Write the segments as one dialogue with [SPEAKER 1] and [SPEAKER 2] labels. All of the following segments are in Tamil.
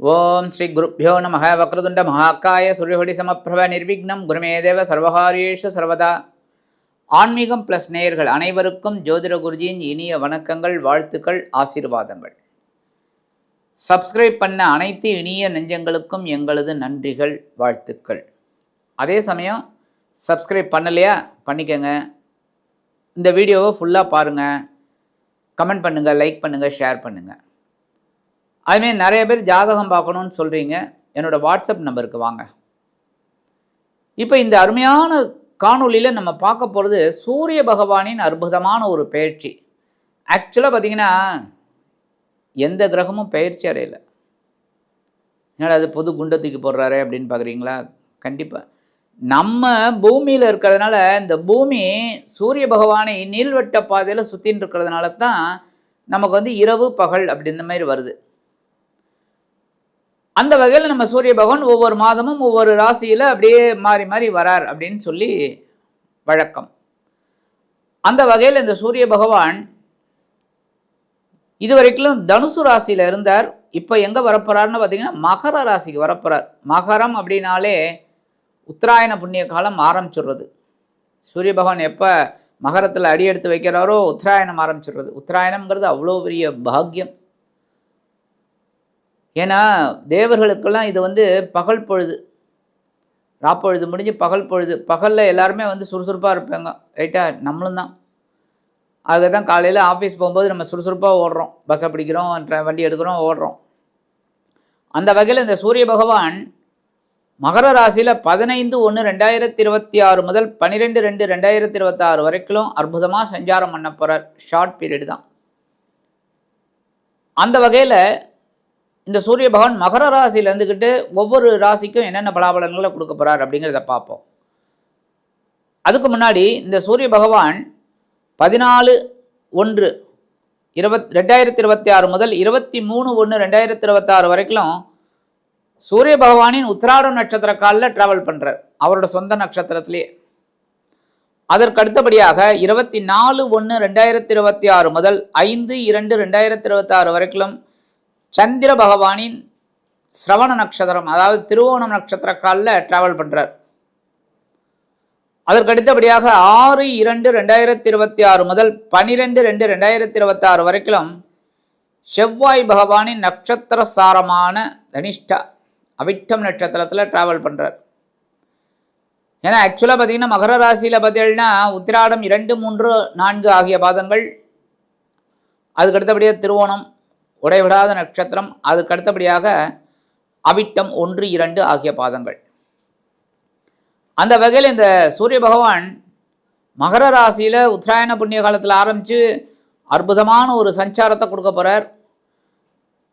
[SPEAKER 1] ஓம் ஸ்ரீ குருப்பியோ நம வக்ரதுண்ட மகாக்காய சூரியகொடி சமப்பிரப நிர்விக்னம். குருமேதேவ சர்வகாரியேஷு சர்வதா. ஆன்மீகம் ப்ளஸ் நேயர்கள் அனைவருக்கும் ஜோதிட குருஜியின் இனிய வணக்கங்கள் வாழ்த்துக்கள் ஆசீர்வாதங்கள். சப்ஸ்கிரைப் பண்ண அனைத்து இனிய நெஞ்சங்களுக்கும் எங்களது நன்றிகள் வாழ்த்துக்கள். அதே சமயம் சப்ஸ்கிரைப் பண்ணலையா? பண்ணிக்கங்க. இந்த வீடியோவை ஃபுல்லாக பாருங்கள் கமெண்ட் பண்ணுங்கள் லைக் பண்ணுங்கள் ஷேர் பண்ணுங்கள் அதுமாரி நிறைய பேர் ஜாதகம் பார்க்கணுன்னு சொல்கிறீங்க என்னோடய வாட்ஸ்அப் நம்பருக்கு வாங்க. இப்போ இந்த அருமையான காணொளியில் நம்ம பார்க்க போகிறது சூரிய பகவானின் அற்புதமான ஒரு பயிற்சி. ஆக்சுவலாக பார்த்தீங்கன்னா எந்த கிரகமும் பயிற்சி அடையலை. என்னடா அது பொது குண்டத்துக்கு தூக்கி போடுறாரு அப்படின்னு பார்க்குறீங்களா? கண்டிப்பாக நம்ம பூமியில் இருக்கிறதுனால இந்த பூமி சூரிய பகவானை நீள்வட்ட பாதையில் சுற்றின்னு இருக்கிறதுனால தான் நமக்கு வந்து இரவு பகல் அப்படின்ற மாதிரி வருது. அந்த வகையில் நம்ம சூரிய பகவான் ஒவ்வொரு மாதமும் ஒவ்வொரு ராசியில் அப்படியே மாறி மாறி வரார் அப்படின்னு சொல்லி வழக்கம். அந்த வகையில் இந்த சூரிய பகவான் இதுவரைக்கும் தனுசு ராசியில் இருந்தார். இப்போ எங்கே வரப்போறாருன்னு பார்த்தீங்கன்னா மகர ராசிக்கு வரப்போகிறார் மகரம் அப்படின்னாலே உத்தராயண புண்ணிய காலம் ஆரம்பிச்சிடுறது. சூரிய பகவான் எப்போ மகரத்தில் அடி எடுத்து வைக்கிறாரோ உத்தராயணம் ஆரம்பிச்சிடுறது. உத்தராயணம்ங்கிறது அவ்வளோ பெரிய பாக்கியம். ஏன்னா தேவர்களுக்கெல்லாம் இது வந்து பகல் பொழுது. ராப்பொழுது முடிஞ்சு பகல் பொழுது. பகலில் எல்லாருமே வந்து சுறுசுறுப்பாக இருப்பாங்க. ரைட்டாக நம்மளும் தான். அதுக்கு தான் காலையில் ஆஃபீஸ் போகும்போது நம்ம சுறுசுறுப்பாக ஓடுறோம். பஸ்ஸை பிடிக்கிறோம் வண்டி எடுக்கிறோம் ஓடுறோம். அந்த வகையில் இந்த சூரிய பகவான் மகர ராசியில் பதினைந்து ஒன்று ரெண்டாயிரத்தி இருபத்தி ஆறு முதல் பன்னிரெண்டு ரெண்டு ரெண்டாயிரத்தி இருபத்தாறு வரைக்கும் அற்புதமாக சஞ்சாரம் பண்ண போகிறார் ஷார்ட் பீரியட் தான். அந்த வகையில் இந்த சூரிய பகவான் மகர ராசியில் இருந்துக்கிட்டு ஒவ்வொரு ராசிக்கும் என்னென்ன பலாபலன்களை கொடுக்க போகிறார் அப்படிங்கிறத பார்ப்போம். அதுக்கு முன்னாடி இந்த சூரிய பகவான் பதினாலு ஒன்று இருபத் ரெண்டாயிரத்தி இருபத்தி ஆறு முதல் இருபத்தி மூணு ஒன்று ரெண்டாயிரத்தி இருபத்தாறு வரைக்கும் சூரிய பகவானின் உத்திராடம் நட்சத்திர காலில் ட்ராவல் பண்ணுறார் அவரோட சொந்த நட்சத்திரத்திலேயே அதற்கு அடுத்தபடியாக இருபத்தி நாலு ஒன்று ரெண்டாயிரத்தி இருபத்தி ஆறு முதல் ஐந்து இரண்டு ரெண்டாயிரத்தி இருபத்தி ஆறு வரைக்கும் சந்திர பகவானின் சிரவண நட்சத்திரம் அதாவது திருவோணம் நட்சத்திர காலில் ட்ராவல் பண்ணுறார் அதற்கு அடுத்தபடியாக ஆறு இரண்டு ரெண்டாயிரத்தி இருபத்தி ஆறு முதல் பனிரெண்டு ரெண்டு ரெண்டாயிரத்தி இருபத்தி ஆறு வரைக்கும் செவ்வாய் பகவானின் நட்சத்திர சாரமான தனிஷ்டா அவிட்டம் நட்சத்திரத்தில் ட்ராவல் பண்ணுறார் ஏன்னா ஆக்சுவலாக பார்த்தீங்கன்னா மகர ராசியில் பார்த்தீங்கன்னா உத்திராடம் இரண்டு மூன்று நான்கு ஆகிய பாதங்கள். அதுக்கு அடுத்தபடியாக திருவோணம் உடைவிடாத நட்சத்திரம் அதுக்கு அடுத்தபடியாக அவிட்டம் ஒன்று இரண்டு ஆகிய பாதங்கள். அந்த வகையில் இந்த சூரிய பகவான் மகர ராசியில் உத்தராயண புண்ணிய காலத்தில் ஆரம்பித்து அற்புதமான ஒரு சஞ்சாரத்தை கொடுக்க போகிறார்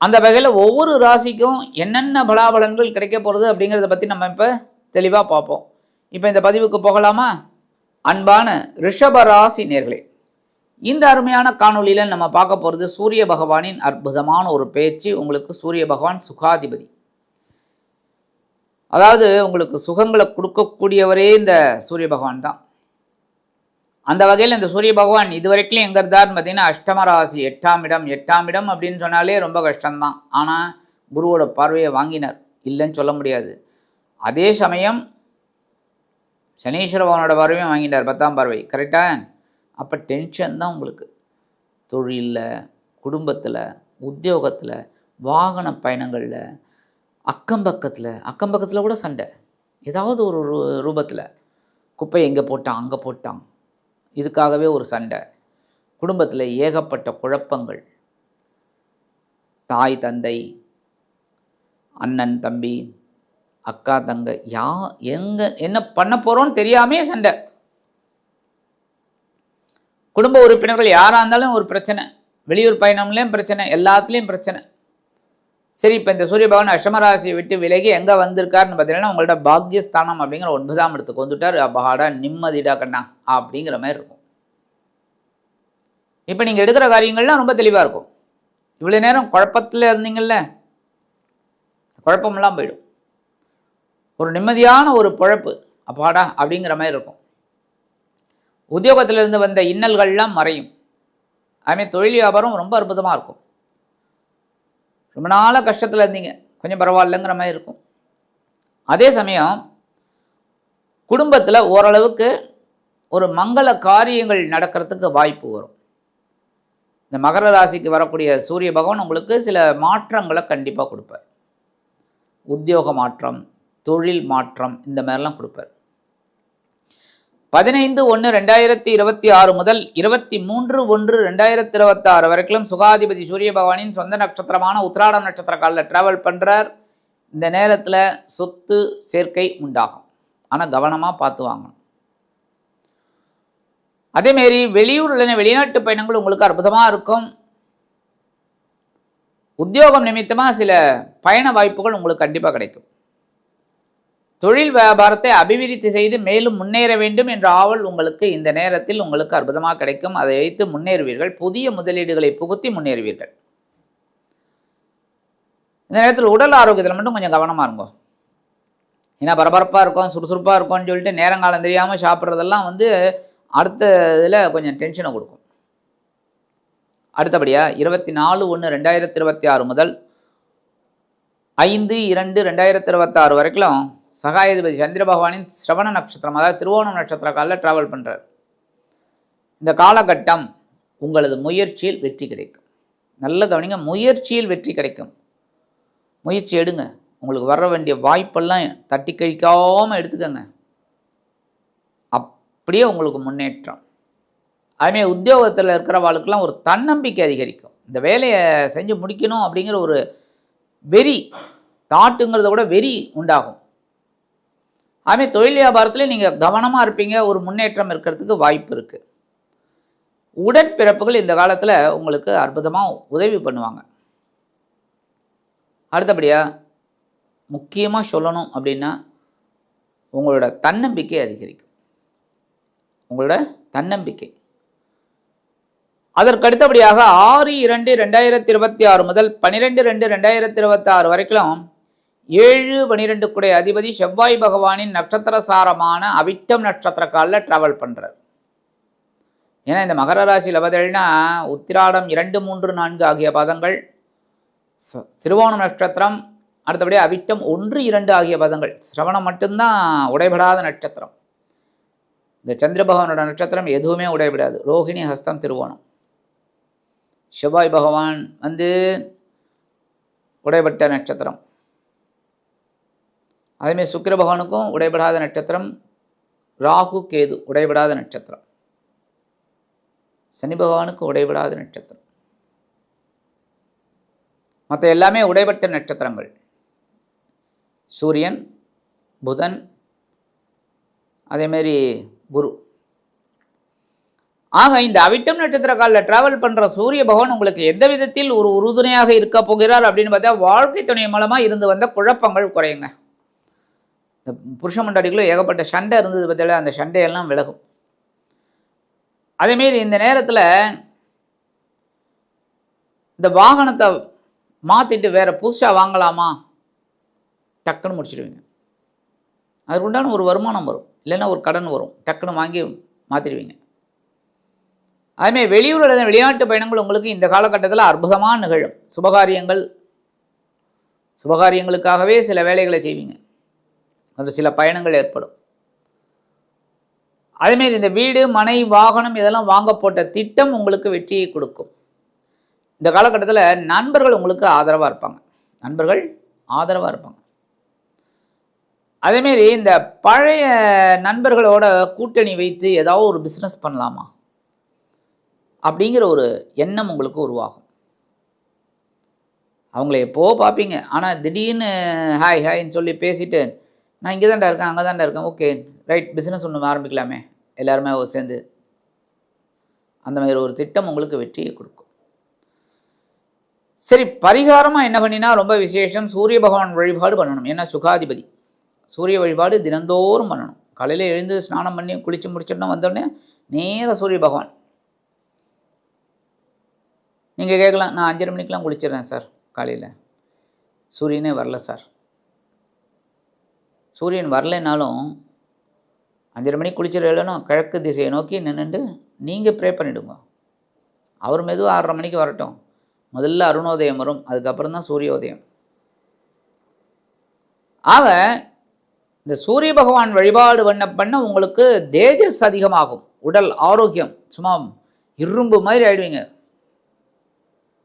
[SPEAKER 1] அந்த வகையில் ஒவ்வொரு ராசிக்கும் என்னென்ன பலாபலன்கள் கிடைக்க போகிறது அப்படிங்கிறத பற்றி நம்ம இப்போ தெளிவாக பார்ப்போம். இப்போ இந்த பதிவுக்கு போகலாமா? அன்பான ரிஷப ராசி நேர்களே இந்த அருமையான காணொலியில் நம்ம பார்க்க போகிறது சூரிய பகவானின் அற்புதமான ஒரு பேச்சு உங்களுக்கு சூரிய பகவான் சுகாதிபதி. அதாவது உங்களுக்கு சுகங்களை கொடுக்கக்கூடியவரே இந்த சூரிய பகவான் தான். அந்த வகையில் இந்த சூரிய பகவான் இதுவரைக்கும் எங்கே இருந்தார்னு பார்த்தீங்கன்னா அஷ்டமராசி எட்டாம் இடம் எட்டாம் இடம் அப்படின்னு சொன்னாலே ரொம்ப கஷ்டம்தான். ஆனால் குருவோட பார்வையை வாங்கினார். இல்லைன்னு சொல்ல முடியாது. அதே சமயம் சனீஸ்வர பகவானோட பார்வையும் வாங்கிட்டார் பத்தாம் பார்வை. கரெக்டாக அப்போ டென்ஷன் தான் உங்களுக்கு. தொழிலில் குடும்பத்தில் உத்தியோகத்தில் வாகன பயணங்களில் அக்கம் பக்கத்தில் அக்கம் பக்கத்தில் கூட சண்டை. ஏதாவது ஒரு ரூபத்தில். குப்பை எங்கே போட்டான் அங்கே போட்டான். இதுக்காகவே ஒரு சண்டை. குடும்பத்தில் ஏகப்பட்ட குழப்பங்கள். தாய் தந்தை அண்ணன் தம்பி அக்கா தங்க யா எங்கே என்ன பண்ண போகிறோன்னு தெரியாமே சண்டை. குடும்ப உறுப்பினர்கள் யாராக இருந்தாலும் ஒரு பிரச்சனை. வெளியூர் பயணம்லேயும் பிரச்சனை எல்லாத்துலேயும் பிரச்சனை. சரி இப்போ இந்த சூரிய பகவான் அஷ்டமராசியை விட்டு விலகி எங்கே வந்திருக்காருன்னு பார்த்தீங்கன்னா உங்களோட பாக்யஸ்தானம் அப்படிங்கிற ஒன்பதாம் இடத்துக்கு வந்துட்டார். அப்பாடா நிம்மதிடா கண்ணா அப்படிங்கிற மாதிரி இருக்கும். இப்போ நீங்கள் எடுக்கிற காரியங்கள்லாம் ரொம்ப தெளிவாக இருக்கும். இவ்வளோ நேரம் குழப்பத்தில் இருந்தீங்கள்ல குழப்பமெல்லாம் போயிடும். ஒரு நிம்மதியான ஒரு பொழப்பு அப்பாடா அப்படிங்கிற மாதிரி இருக்கும். உத்தியோகத்திலிருந்து வந்த இன்னல்கள்லாம் மறையும். அதுமாதிரி தொழில் வியாபாரம் ரொம்ப அற்புதமாக இருக்கும். ரொம்ப நாளாக கஷ்டத்தில் இருந்தீங்க. கொஞ்சம் பரவாயில்லைங்கிற மாதிரி இருக்கும். அதே சமயம் குடும்பத்தில் ஓரளவுக்கு ஒரு மங்கள காரியங்கள் நடக்கிறதுக்கு வாய்ப்பு வரும். இந்த மகர ராசிக்கு வரக்கூடிய சூரிய பகவான் உங்களுக்கு சில மாற்றங்களை கண்டிப்பாக கொடுப்பார். உத்தியோக மாற்றம் தொழில் மாற்றம் இந்த மாதிரிலாம் கொடுப்பார். பதினைந்து ஒன்று ரெண்டாயிரத்தி இருபத்தி ஆறு முதல் இருபத்தி மூன்று ஒன்று ரெண்டாயிரத்தி இருபத்தி ஆறு வரைக்கும் சுகாதிபதி சூரிய பகவானின் சொந்த நட்சத்திரமான உத்ராடம் நட்சத்திர காலில் ட்ராவல் பண்ணுறார் இந்த நேரத்தில் சொத்து சேர்க்கை உண்டாகும். ஆனால் கவனமாக பார்த்து வாங்கணும். அதேமாரி வெளியூர் இல்லைன்னா வெளிநாட்டு பயணங்கள் உங்களுக்கு அற்புதமாக இருக்கும். உத்தியோகம் நிமித்தமாக சில பயண வாய்ப்புகள் உங்களுக்கு கண்டிப்பாக கிடைக்கும். தொழில் வியாபாரத்தை அபிவிருத்தி செய்து மேலும் முன்னேற வேண்டும் என்ற ஆவல் உங்களுக்கு இந்த நேரத்தில் உங்களுக்கு அற்புதமாக கிடைக்கும். அதை வைத்து முன்னேறுவீர்கள். புதிய முதலீடுகளை புகுத்தி முன்னேறுவீர்கள். இந்த நேரத்தில் உடல் ஆரோக்கியத்தில் மட்டும் கொஞ்சம் கவனமாக இருக்கும் ஏன்னா பரபரப்பாக இருக்கும் சுறுசுறுப்பாக இருக்கும்னு சொல்லிட்டு நேரங்காலம் தெரியாமல் சாப்பிட்றதெல்லாம் வந்து அடுத்த இதில் கொஞ்சம் டென்ஷனை கொடுக்கும். அடுத்தபடியாக இருபத்தி நாலு ஒன்று ரெண்டாயிரத்தி இருபத்தி ஆறு முதல் ஐந்து இரண்டு ரெண்டாயிரத்தி இருபத்தாறு வரைக்கும் சகாயாதிபதி சந்திர பகவானின் சிரவண நட்சத்திரம் அதாவது திருவோணம் நட்சத்திர காலில் ட்ராவல் பண்ணுறார் இந்த காலகட்டம் உங்களது முயற்சியில் வெற்றி கிடைக்கும். நல்ல கவனிங்க முயற்சியில் வெற்றி கிடைக்கும். முயற்சி எடுங்க. உங்களுக்கு வர வேண்டிய வாய்ப்பெல்லாம் தட்டி கழிக்காமல் எடுத்துக்கோங்க. அப்படியே உங்களுக்கு முன்னேற்றம். அதுமாதிரி உத்தியோகத்தில் இருக்கிறவாளுக்கெல்லாம் ஒரு தன்னம்பிக்கை அதிகரிக்கும். இந்த வேலையை செஞ்சு முடிக்கணும் அப்படிங்கிற ஒரு வெறி தாட்டுங்கிறத விட வெறி உண்டாகும். அதுமாதிரி தொழில் வியாபாரத்தில் நீங்கள் கவனமாக இருப்பீங்க ஒரு முன்னேற்றம் இருக்கிறதுக்கு வாய்ப்பு இருக்குது உடற்பிறப்புகள் இந்த காலத்தில் உங்களுக்கு அற்புதமாக உதவி பண்ணுவாங்க. அடுத்தபடியாக முக்கியமாக சொல்லணும் அப்படின்னா உங்களோட தன்னம்பிக்கை அதிகரிக்கும். உங்களோட தன்னம்பிக்கை. அதற்கு அடுத்தபடியாக ஆறு இரண்டு ரெண்டாயிரத்தி இருபத்தி ஆறு முதல் பன்னிரெண்டு ரெண்டு ரெண்டாயிரத்தி இருபத்தி ஆறு வரைக்கும் ஏழு பனிரெண்டு குடை அதிபதி செவ்வாய் பகவானின் நட்சத்திர சாரமான அவிட்டம் நட்சத்திர காலில் ட்ராவல் பண்ணுறார் ஏன்னா இந்த மகர ராசியில் பார்த்தீங்கன்னா உத்திராடம் இரண்டு மூன்று நான்கு ஆகிய பதங்கள் சிறுவோணம் நட்சத்திரம் அடுத்தபடி அவிட்டம் ஒன்று இரண்டு ஆகிய பதங்கள். சிரவணம் மட்டும்தான் உடைபடாத நட்சத்திரம். இந்த சந்திர பகவானோட நட்சத்திரம் எதுவுமே உடைபடாது. ரோஹிணி ஹஸ்தம் திருவோணம். செவ்வாய் பகவான் வந்து உடைபட்ட நட்சத்திரம். அதேமாதிரி சுக்கிர பகவானுக்கும் உடைபடாத நட்சத்திரம் ராகு கேது உடைபடாத நட்சத்திரம். சனி பகவானுக்கு உடைபடாத நட்சத்திரம். மற்ற எல்லாமே உடைபட்ட நட்சத்திரங்கள். சூரியன் புதன் அதேமாரி குரு. ஆக இந்த அவிட்டம் நட்சத்திர காலில் டிராவல் பண்ணுற சூரிய பகவான் உங்களுக்கு எந்த விதத்தில் ஒரு உறுதுணையாக இருக்க போகிறார் அப்படின்னு பார்த்தா வாழ்க்கை துணை மூலமாக இருந்து வந்த குழப்பங்கள் குறையுங்க. இந்த புருஷ மண்டாடிக்குள்ளே ஏகப்பட்ட சண்டை இருந்தது பார்த்தாலே அந்த சண்டையெல்லாம் விலகும். அதேமாரி இந்த நேரத்தில் இந்த வாகனத்தை மாற்றிட்டு வேறு புதுசாக வாங்கலாமா? டக்குன்னு முடிச்சிடுவீங்க. அதற்குண்டான ஒரு வருமானம் வரும். இல்லைன்னா ஒரு கடன் வரும். டக்குன்னு வாங்கி மாற்றிடுவீங்க அதுமாதிரி வெளியூர் அல்லது வெளிநாட்டு பயணங்கள் உங்களுக்கு இந்த காலகட்டத்தில் அற்புதமாக நிகழும். சுபகாரியங்கள் சுபகாரியங்களுக்காகவே சில வேலைகளை செய்வீங்க. அந்த சில பயணங்கள் ஏற்படும். அதேமாரி இந்த வீடு மனை வாகனம் இதெல்லாம் வாங்க போட்ட திட்டம் உங்களுக்கு வெற்றியை கொடுக்கும். இந்த காலகட்டத்தில் நண்பர்கள் உங்களுக்கு ஆதரவாக இருப்பாங்க. நண்பர்கள் ஆதரவாக இருப்பாங்க. அதேமாரி இந்த பழைய நண்பர்களோட கூட்டணி வைத்து ஏதாவது ஒரு பிஸ்னஸ் பண்ணலாமா? அப்படிங்கிற ஒரு எண்ணம் உங்களுக்கு உருவாகும். அவங்கள எப்போ பார்ப்பீங்க. ஆனால் திடீர்னு ஹாய் ஹாய்ன்னு சொல்லி பேசிட்டு நான் இங்கே தான்டா இருக்கேன் அங்கே தான்டா இருக்கேன். ஓகே ரைட் பிஸ்னஸ் ஒன்று ஆரம்பிக்கலாமே. எல்லாருமே சேர்ந்து அந்த மாதிரி ஒரு திட்டம் உங்களுக்கு வெற்றியை கொடுக்கும். சரி பரிகாரமாக என்ன பண்ணினா ரொம்ப விசேஷம் சூரிய பகவான் வழிபாடு பண்ணணும். ஏன்னா சுகாதிபதி. சூரிய வழிபாடு தினந்தோறும் பண்ணணும். காலையில் எழுந்து ஸ்நானம் பண்ணி குளித்து முடிச்சிடணும் வந்தோடனே நேராக சூரிய பகவான். நீங்கள் கேட்கலாம் நான் அஞ்சரை மணிக்கெலாம் குளிச்சிடுறேன் சார் காலையில். சூரியனே வரல சார். சூரியன் வரலைனாலும் அஞ்சரை மணிக்கு குளிச்சிடலனும் கிழக்கு திசையை நோக்கி நின்றுட்டு நீங்கள் ப்ரே பண்ணிவிடுங்க அவர் மெதுவாக ஆறரை மணிக்கு வரட்டும். முதல்ல அருணோதயம் வரும். அதுக்கப்புறம் தான் சூரியோதயம். ஆக இந்த சூரிய பகவான் வழிபாடு பண்ண பண்ண உங்களுக்கு தேஜஸ் அதிகமாகும். உடல் ஆரோக்கியம் சும்மா இரும்பு மாதிரி ஆயிடுவீங்க.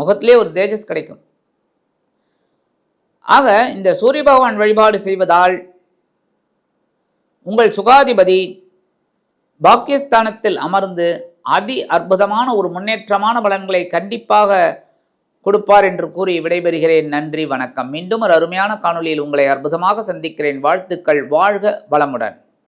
[SPEAKER 1] முகத்திலே ஒரு தேஜஸ் கிடைக்கும். ஆக இந்த சூரிய பகவான் வழிபாடு செய்வதால் உங்கள் சுகாதிபதி பாக்கியஸ்தானத்தில் அமர்ந்து அதி அற்புதமான ஒரு முன்னேற்றமான பலன்களை கண்டிப்பாக கொடுப்பார் என்று கூறி விடைபெறுகிறேன். நன்றி வணக்கம். மீண்டும் ஒரு அருமையான காணொளியில் உங்களை அற்புதமாக சந்திக்கிறேன். வாழ்த்துக்கள். வாழ்க வளமுடன்.